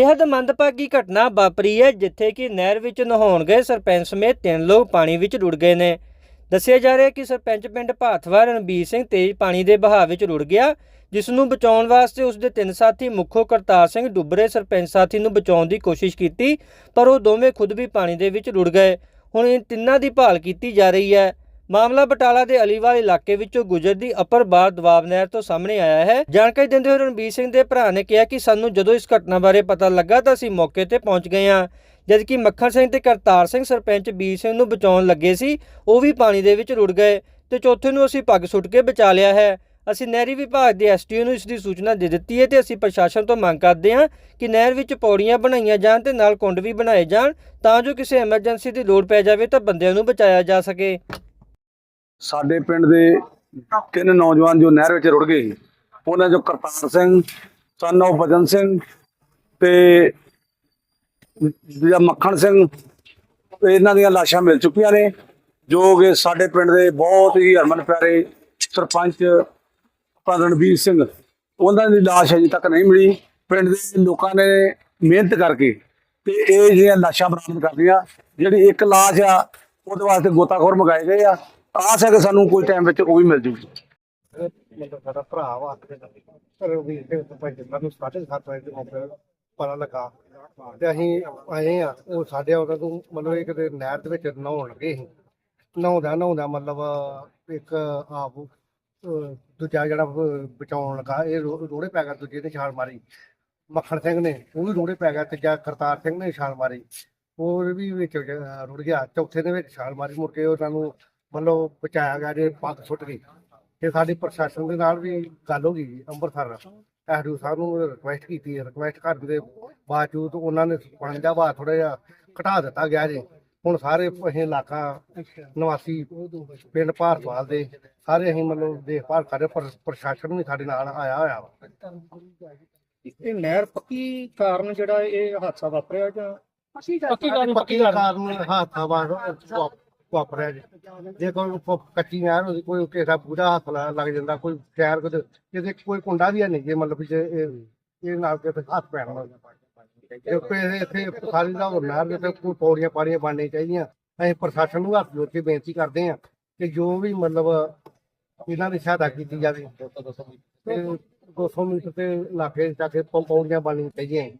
ਬੇहद ਮੰਦਭਾਗੀ ਘਟਨਾ ਵਾਪਰੀ ਹੈ, ਜਿੱਥੇ ਕਿ ਨਹਿਰ ਵਿੱਚ ਨਹਾਉਣ ਗਏ ਸਰਪੰਚ ਸਮੇਤ ਤਿੰਨ ਲੋਕ ਪਾਣੀ ਵਿੱਚ ਰੁੜ ਗਏ ਨੇ। ਦੱਸਿਆ ਜਾ ਰਿਹਾ ਕਿ ਸਰਪੰਚ ਪਿੰਡ ਭਾਥਵਾ ਰਣਬੀਰ ਸਿੰਘ ਤੇਜ਼ ਪਾਣੀ ਦੇ ਵਹਾਅ ਵਿੱਚ ਰੁੜ ਗਿਆ, ਜਿਸ ਨੂੰ ਬਚਾਉਣ ਵਾਸਤੇ ਉਸ ਦੇ ਤਿੰਨ ਸਾਥੀ ਮੁੱਖੋ ਕਰਤਾਰ ਸਿੰਘ ਡੁੱਬਰੇ ਸਰਪੰਚ ਸਾਥੀ ਨੂੰ ਬਚਾਉਣ ਦੀ ਕੋਸ਼ਿਸ਼ ਕੀਤੀ, ਪਰ ਉਹ ਦੋਵੇਂ ਖੁਦ ਵੀ ਪਾਣੀ ਦੇ ਵਿੱਚ ਰੁੜ ਗਏ। ਹੁਣ ਇਹ ਤਿੰਨਾਂ ਦੀ ਭਾਲ ਕੀਤੀ ਜਾ ਰਹੀ ਹੈ। ਮਾਮਲਾ ਬਟਾਲਾ ਦੇ ਅਲੀਵਾਲ ਇਲਾਕੇ ਵਿੱਚੋਂ ਗੁਜਰਦੀ ਅਪਰ ਬਾਰ ਦਵਾਬ ਨਹਿਰ ਤੋਂ ਸਾਹਮਣੇ ਆਇਆ ਹੈ। ਜਾਣਕਾਰੀ ਦਿੰਦੇ ਹੋਏ ਰਣਬੀਰ ਸਿੰਘ ਦੇ ਭਰਾ ਨੇ ਕਿਹਾ ਕਿ ਸਾਨੂੰ ਜਦੋਂ ਇਸ ਘਟਨਾ ਬਾਰੇ ਪਤਾ ਲੱਗਾ ਤਾਂ ਅਸੀਂ ਮੌਕੇ ਤੇ ਪਹੁੰਚ ਗਏ ਹਾਂ। ਜਦਕਿ ਮੱਖਣ ਸਿੰਘ ਤੇ ਕਰਤਾਰ ਸਿੰਘ ਸਰਪੰਚ ਬੀਰ ਸਿੰਘ ਨੂੰ ਬਚਾਉਣ ਲੱਗੇ ਸੀ, ਉਹ ਵੀ ਪਾਣੀ ਦੇ ਵਿੱਚ ਰੁੜ ਗਏ ਤੇ ਚੌਥੇ ਨੂੰ ਅਸੀਂ ਪੱਗ ਸੁੱਟ ਕੇ ਬਚਾ ਲਿਆ ਹੈ। ਅਸੀਂ ਨਹਿਰੀ ਵਿਭਾਗ ਦੇ ਐਸਟੀਓ ਨੂੰ ਇਸ ਦੀ ਸੂਚਨਾ ਦੇ ਦਿੱਤੀ ਹੈ ਤੇ ਅਸੀਂ ਪ੍ਰਸ਼ਾਸਨ ਤੋਂ ਮੰਗ ਕਰਦੇ ਹਾਂ ਕਿ ਨਹਿਰ ਵਿੱਚ ਪੌੜੀਆਂ ਬਣਾਈਆਂ ਜਾਣ ਤੇ ਨਾਲ ਕੁੰਡ ਵੀ ਬਣਾਏ ਜਾਣ ਤਾਂ ਜੋ ਕਿਸੇ ਐਮਰਜੈਂਸੀ ਦੀ ਲੋੜ ਪੈ ਜਾਵੇ ਤਾਂ ਬੰਦਿਆਂ ਨੂੰ ਬਚਾਇਆ ਜਾ ਸਕੇ। ਸਾਡੇ ਪਿੰਡ ਦੇ ਤਿੰਨ ਨੌਜਵਾਨ ਜੋ ਨਹਿਰ ਵਿੱਚ ਰੁੜ ਗਏ ਉਹਨਾਂ ਚੋਂ ਕਰਤਾਰ ਸਿੰਘ ਸਨ of ਬਜਨ ਸਿੰਘ ਤੇ ਦੂਜਾ ਮੱਖਣ ਸਿੰਘ ਇਹਨਾਂ ਦੀਆਂ ਲਾਸ਼ਾਂ ਮਿਲ ਚੁੱਕੀਆਂ ਨੇ, ਜੋ ਕਿ ਸਾਡੇ ਪਿੰਡ ਦੇ ਬਹੁਤ ਹੀ ਹਰਮਨ ਪਿਆਰੇ ਸਰਪੰਚ ਭਾਈ ਰਣਬੀਰ ਸਿੰਘ, ਉਹਨਾਂ ਦੀ ਲਾਸ਼ ਅਜੇ ਤੱਕ ਨਹੀਂ ਮਿਲੀ। ਪਿੰਡ ਦੇ ਲੋਕਾਂ ਨੇ ਮਿਹਨਤ ਕਰਕੇ ਤੇ ਇਹ ਜਿਹੜੀਆਂ ਲਾਸ਼ਾਂ ਬਰਾਮਦ ਕਰਦੀਆਂ ਜਿਹੜੀ ਇੱਕ ਲਾਸ਼ ਆ, ਉਹਦੇ ਵਾਸਤੇ ਗੋਤਾਖੋਰ ਮੰਗਾਏ ਗਏ ਆ। ਆਸ ਹੈ ਕਿ ਸਾਨੂੰ ਕੋਈ ਟਾਈਮ ਵਿੱਚ ਉਹ ਵੀ ਮਿਲ ਜੂਗੀ। ਮਤਲਬ ਸਾਡਾ ਭਰਾ ਵਾ ਪਰ ਵੀ ਪੰਜ ਸਾਨੂੰ ਸਾਡੇ ਸਾਥ ਵਜੇ ਦੇ ਮੌਕੇ ਪਤਾ ਲੱਗਾ ਤੇ ਅਸੀਂ ਆਏ ਆ ਉਹ ਸਾਡੇ ਉਹਨਾਂ ਨੂੰ ਮਤਲਬ ਇਹ ਕਿਤੇ ਨਹਿਰ ਦੇ ਵਿੱਚ ਨਹਾਉਣ ਲੱਗੇ ਸੀ ਨਹਾਉਂਦਾ ਨਹਾਉਂਦਾ ਮਤਲਬ ਇੱਕ ਆਪ ਦੂਜਾ ਜਿਹੜਾ ਬਚਾਉਣ ਲੱਗਾ ਇਹ ਰੋੜੇ ਪੈ ਗਿਆ ਦੂਜੇ ਨੇ ਛਾਲ ਮਾਰੀ, ਮੱਖਣ ਸਿੰਘ ਨੇ ਉਹ ਵੀ ਰੋੜੇ ਪੈ ਗਿਆ ਤੀਜਾ ਕਰਤਾਰ ਸਿੰਘ ਨੇ ਛਾਲ ਮਾਰੀ, ਹੋਰ ਵੀ ਵਿੱਚ ਰੁੜ ਗਿਆ। ਚੌਥੇ ਦੇ ਵਿੱਚ ਛਾਲ ਮਾਰੀ। ਮੁੜ ਕੇ ਉਹਨਾਂ ਨੂੰ ਮਤਲਬ ਬਚਾਇਆ ਗਿਆ ਜੇ ਪੱਗ ਸੁੱਟ ਗਈ ਤੇ ਸਾਡੀ ਪ੍ਰਸ਼ਾਸਨ ਦੇ ਨਾਲ ਵੀ ਗੱਲ ਹੋ ਗਈ ਅੰਮ੍ਰਿਤਸਰ। ਐਸਡੀਓ ਸਾਹਿਬ ਨੂੰ ਰਿਕੁਐਸਟ ਕੀਤੀ ਹੈ ਰਿਕੁਐਸਟ ਕਰਨ ਦੇ ਬਾਵਜੂਦ ਉਹਨਾਂ ਨੇ ਪਾਣੀ ਦਾ ਵਹਾਅ ਥੋੜਾ ਜਿਹਾ ਘਟਾ ਦਿੱਤਾ ਗਿਆ ਜੀ। ਹੁਣ ਸਾਰੇ ਅਸੀਂ ਇਲਾਕਾ ਨਿਵਾਸੀ ਪਿੰਡ ਭਾਰਤਵਾਲ ਦੇ ਸਾਰੇ ਅਸੀਂ ਮਤਲਬ ਦੇਖਭਾਲ ਕਰ ਰਹੇ ਪਰ ਪ੍ਰਸ਼ਾਸਨ ਵੀ ਸਾਡੇ ਨਾਲ ਆਇਆ ਹੋਇਆ ਵਾ। ਇਹ ਨਹਿਰ ਪੱਕੀ ਕਾਰਨ ਜਿਹੜਾ ਇਹ ਹਾਦਸਾ ਵਾਪਰਿਆ ਜਾਂ ਪੱਕੀ ਕਾਰਨ ਪੱਕੀ ਕਾਰਨ। ਹਾਦਸਾ ਵਾ- ਵਾਪਰਿਆ ਜੀ। ਜੇ ਕੋਈ ਪ- ਕੱਚੀ ਨਹਿਰ ਹੁੰਦੀ ਕੋਈ ਕਿਸੇ ਦਾ ਪੂਰਾ ਹੱਥ ਲਾ- ਲੱਗ ਜਾਂਦਾ, ਕੋਈ ਟਾਇਰ ਕੋਈ ਜਿਹਦੇ ਕੋਈ ਕੁੰਡਾ ਵੀ ਹੈ ਨਹੀਂ ਜੇ ਮਤਲਬ ਜੇ ਇਹ ਇਹ ਨਾਲ ਕਿਤੇ ਹੱਥ ਪੈਣਾ ਹੋਵੇ। ਜੇ ਕੋਈ ਇਹ ਇੱਥੇ ਸਾਰੀ ਦਾ ਨਹਿਰ ਦੇ ਤੇ ਕੋਈ ਪੌੜੀਆਂ ਪਾੜੀਆਂ ਬਣਨੀਆਂ ਚਾਹੀਦੀਆਂ। ਅਸੀਂ ਪ੍ਰਸ਼ਾਸਨ ਨੂੰ ਹੱਥ ਜੋੜ ਕੇ ਬੇਨਤੀ ਕਰਦੇ ਹਾਂ ਕਿ ਜੋ ਵੀ ਮਤਲਬ ਇਹਨਾਂ ਦੀ ਸਹਾਇਤਾ ਕੀਤੀ ਜਾਵੇ, ਤੇ 200 ਮੀਟਰ ਤੇ ਇਲਾਕੇ ਜਾ ਕੇ ਪੌੜੀਆਂ ਬਣਨੀਆਂ ਚਾਹੀਦੀਆਂ।